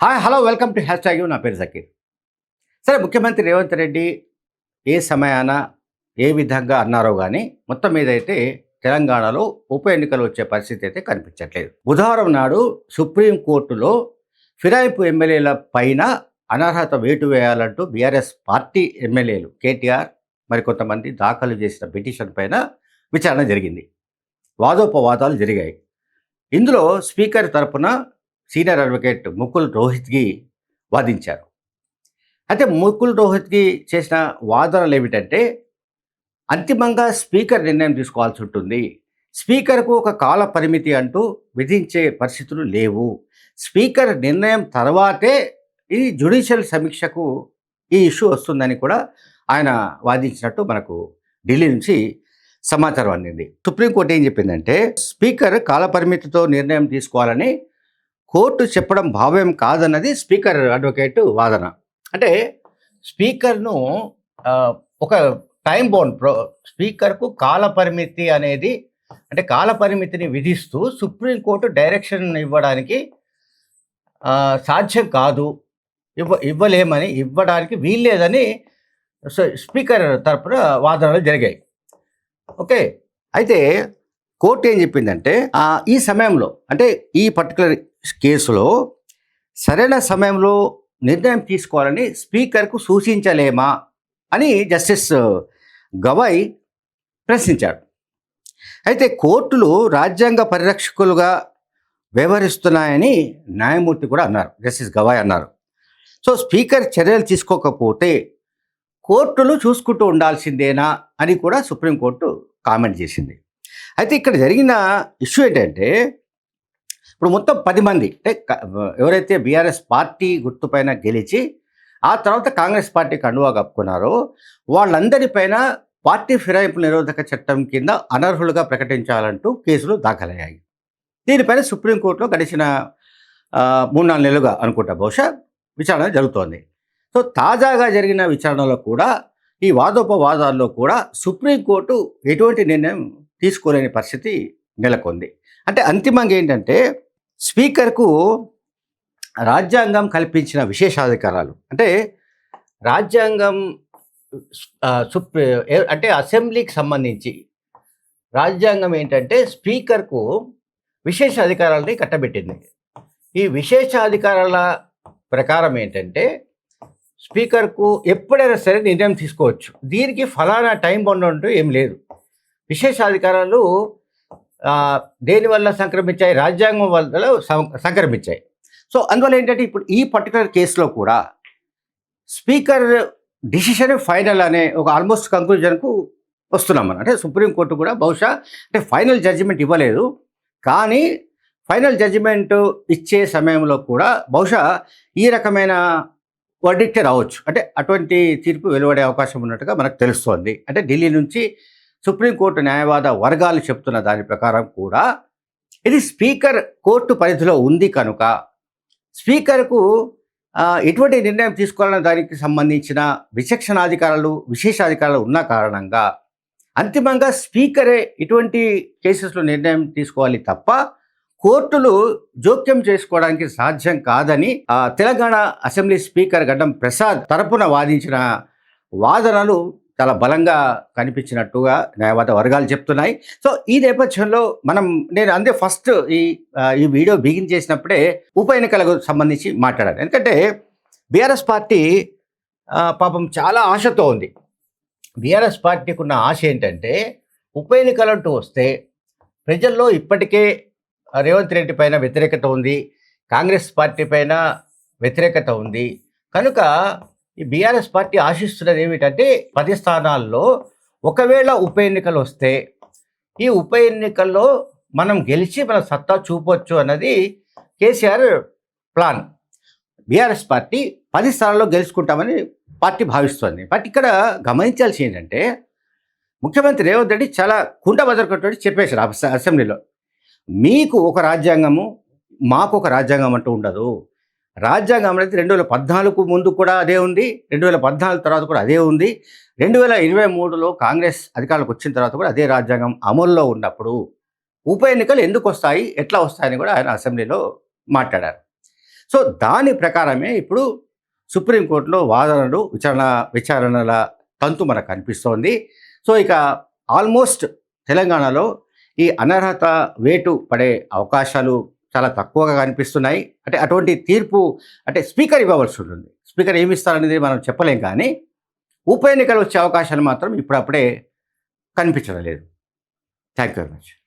Hi hello welcome to hashtag నా పేరు జకీర్. సరే ముఖ్యమంత్రి రేవంత్ రెడ్డి ఏ సమయాన ఏ విధంగా అన్నారో కానీ మొత్తం మీద అయితే తెలంగాణలో ఉప ఎన్నికలు వచ్చే పరిస్థితి అయితే కనిపించట్లేదు. బుధవారం నాడు సుప్రీంకోర్టులో ఫిరాయింపు ఎమ్మెల్యేల పైన అనర్హత వేటు వేయాలంటూ బీఆర్ఎస్ పార్టీ ఎమ్మెల్యేలు కేటీఆర్ మరికొంతమంది దాఖలు చేసిన పిటిషన్ పైన విచారణ జరిగింది. వాదోపవాదాలు జరిగాయి. ఇందులో స్పీకర్ తరపున సీనియర్ అడ్వకేట్ ముకుల్ రోహిత్కి వాదించారు. అయితే ముకుల్ రోహిత్కి చేసిన వాదనలు ఏమిటంటే అంతిమంగా స్పీకర్ నిర్ణయం తీసుకోవాల్సి ఉంటుంది. స్పీకర్కు ఒక కాల పరిమితి అంటూ విధించే పరిస్థితులు లేవు. స్పీకర్ నిర్ణయం తర్వాతే ఈ జ్యుడిషియల్ సమీక్షకు ఈ ఇష్యూ వస్తుందని కూడా ఆయన వాదించినట్టు మనకు ఢిల్లీ నుంచి సమాచారం అందింది. సుప్రీంకోర్టు ఏం చెప్పిందంటే స్పీకర్ కాలపరిమితితో నిర్ణయం తీసుకోవాలని కోర్టు చెప్పడం భావ్యం కాదన్నది స్పీకర్ అడ్వకేట్ వాదన. అంటే స్పీకర్ను ఒక టైం బౌండ్ ప్రో స్పీకర్కు కాలపరిమితి అనేది అంటే కాలపరిమితిని విధిస్తూ సుప్రీంకోర్టు డైరెక్షన్ ఇవ్వడానికి సాధ్యం కాదు. ఇవ్వ ఇవ్వలేమని ఇవ్వడానికి వీల్లేదని స్పీకర్ తరపున వాదనలు జరిగాయి. ఓకే. అయితే కోర్టు ఏం చెప్పిందంటే ఈ సమయంలో అంటే ఈ పర్టికులర్ కేసులో సరైన సమయంలో నిర్ణయం తీసుకోవాలని స్పీకర్కు సూచించలేమా అని జస్టిస్ గవాయ్ ప్రశ్నించాడు. అయితే కోర్టులు రాజ్యాంగ పరిరక్షకులుగా వ్యవహరిస్తున్నాయని న్యాయమూర్తి కూడా అన్నారు జస్టిస్ గవాయ్ అన్నారు. సో స్పీకర్ చర్యలు తీసుకోకపోతే కోర్టులు చూసుకుంటూ ఉండాల్సిందేనా అని కూడా సుప్రీంకోర్టు కామెంట్ చేసింది. అయితే ఇక్కడ జరిగిన ఇష్యూ ఏంటంటే ఇప్పుడు మొత్తం పది మంది అంటే ఎవరైతే బీఆర్ఎస్ పార్టీ గుర్తుపైన గెలిచి ఆ తర్వాత కాంగ్రెస్ పార్టీ కండువా కప్పుకున్నారో వాళ్ళందరిపైన పార్టీ ఫిరాయింపు నిరోధక చట్టం కింద అనర్హులుగా ప్రకటించాలంటూ కేసులు దాఖలయ్యాయి. దీనిపైన సుప్రీంకోర్టులో గడిచిన మూడు నాలుగు నెలలుగా అనుకుంటా బహుశా విచారణ జరుగుతోంది. సో తాజాగా జరిగిన విచారణలో కూడా ఈ వాదోపవాదాల్లో కూడా సుప్రీంకోర్టు ఎటువంటి నిర్ణయం తీసుకోలేని పరిస్థితి నెలకొంది. అంటే అంతిమంగా ఏంటంటే స్పీకర్కు రాజ్యాంగం కల్పించిన విశేషాధికారాలు. అంటే రాజ్యాంగం సుప్రీ అంటే అసెంబ్లీకి సంబంధించి రాజ్యాంగం ఏంటంటే స్పీకర్కు విశేష అధికారాలని కట్టబెట్టింది. ఈ విశేష అధికారాల ప్రకారం ఏంటంటే స్పీకర్కు ఎప్పుడైనా సరే నిర్ణయం తీసుకోవచ్చు. దీనికి ఫలానా టైం బౌండ్ అంటూ ఏం లేదు. విశేషాధికారాలు దేని దేనివల్ల సంక్రమించాయి? రాజ్యాంగం వల్ల సంక్రమించాయి. సో అందువల్ల ఏంటంటే ఇప్పుడు ఈ పర్టికులర్ కేసులో కూడా స్పీకర్ డిసిషన్ ఫైనల్ అనే ఒక ఆల్మోస్ట్ కంక్లూజన్కు వస్తున్నాం మనం అంటే సుప్రీంకోర్టు కూడా బహుశా అంటే ఫైనల్ జడ్జిమెంట్ ఇవ్వలేదు. కానీ ఫైనల్ జడ్జిమెంట్ ఇచ్చే సమయంలో కూడా బహుశా ఈ రకమైన వర్డిక్టే రావచ్చు. అంటే అటువంటి తీర్పు వెలువడే అవకాశం ఉన్నట్టుగా మనకు తెలుస్తోంది. అంటే ఢిల్లీ నుంచి సుప్రీంకోర్టు న్యాయవాద వర్గాలు చెప్తున్న దాని ప్రకారం కూడా ఇది స్పీకర్ కోర్టు పరిధిలో ఉంది కనుక స్పీకర్కు ఎటువంటి నిర్ణయం తీసుకోవాలన్న దానికి సంబంధించిన విచక్షణాధికారాలు విశేషాధికారాలు ఉన్న కారణంగా అంతిమంగా స్పీకరే ఇటువంటి కేసెస్లో నిర్ణయం తీసుకోవాలి తప్ప కోర్టులు జోక్యం చేసుకోవడానికి సాధ్యం కాదని తెలంగాణ అసెంబ్లీ స్పీకర్ గడ్డం ప్రసాద్ తరపున వాదించిన వాదనలు చాలా బలంగా కనిపించినట్టుగా న్యాయవాద వర్గాలు చెప్తున్నాయి. సో ఈ నేపథ్యంలో మనం నేను అందే ఫస్ట్ ఈ ఈ వీడియో బిగిన్ చేసినప్పుడే ఉప ఎన్నికలకు సంబంధించి మాట్లాడాను. ఎందుకంటే బీఆర్ఎస్ పార్టీ పాపం చాలా ఆశతో ఉంది. బీఆర్ఎస్ పార్టీకి ఉన్న ఆశ ఏంటంటే ఉప ఎన్నికలంటూ వస్తే ప్రజల్లో ఇప్పటికే రేవంత్ రెడ్డి పైన వ్యతిరేకత ఉంది కాంగ్రెస్ పార్టీ పైన వ్యతిరేకత ఉంది. కనుక ఈ బీఆర్ఎస్ పార్టీ ఆశిస్తున్నది ఏమిటంటే పది స్థానాల్లో ఒకవేళ ఉప ఎన్నికలు వస్తే ఈ ఉప ఎన్నికల్లో మనం గెలిచి మన సత్తా చూపొచ్చు అన్నది కేసీఆర్ ప్లాన్. బీఆర్ఎస్ పార్టీ పది స్థానాల్లో గెలుచుకుంటామని పార్టీ భావిస్తోంది. బట్ ఇక్కడ గమనించాల్సి ఏంటంటే ముఖ్యమంత్రి రేవంత్ రెడ్డి చాలా కుండ బదరకట్టు చెప్పేశారు అసెంబ్లీలో. మీకు ఒక రాజ్యాంగము మాకు ఒక రాజ్యాంగం అంటూ ఉండదు. రాజ్యాంగం అనేది రెండు వేల పద్నాలుగు ముందు కూడా అదే ఉంది రెండు వేల పద్నాలుగు తర్వాత కూడా అదే ఉంది రెండు వేల ఇరవై మూడులో కాంగ్రెస్ అధికారులకు వచ్చిన తర్వాత కూడా అదే రాజ్యాంగం అమల్లో ఉన్నప్పుడు ఉప ఎన్నికలు ఎందుకు వస్తాయి ఎట్లా వస్తాయని కూడా ఆయన అసెంబ్లీలో మాట్లాడారు. సో దాని ప్రకారమే ఇప్పుడు సుప్రీంకోర్టులో వాదనలు విచారణ విచారణల తంతు మనకు కనిపిస్తోంది. సో ఇక ఆల్మోస్ట్ తెలంగాణలో ఈ అనర్హత వేటు పడే అవకాశాలు చాలా తక్కువగా కనిపిస్తున్నాయి. అంటే అటువంటి తీర్పు అంటే స్పీకర్ ఇవ్వవలసి ఉంటుంది. స్పీకర్ ఏమిస్తారనేది మనం చెప్పలేం కానీ ఉప ఎన్నికలు వచ్చే అవకాశాలు మాత్రం ఇప్పుడప్పుడే కనిపించడం లేదు. Thank you very much.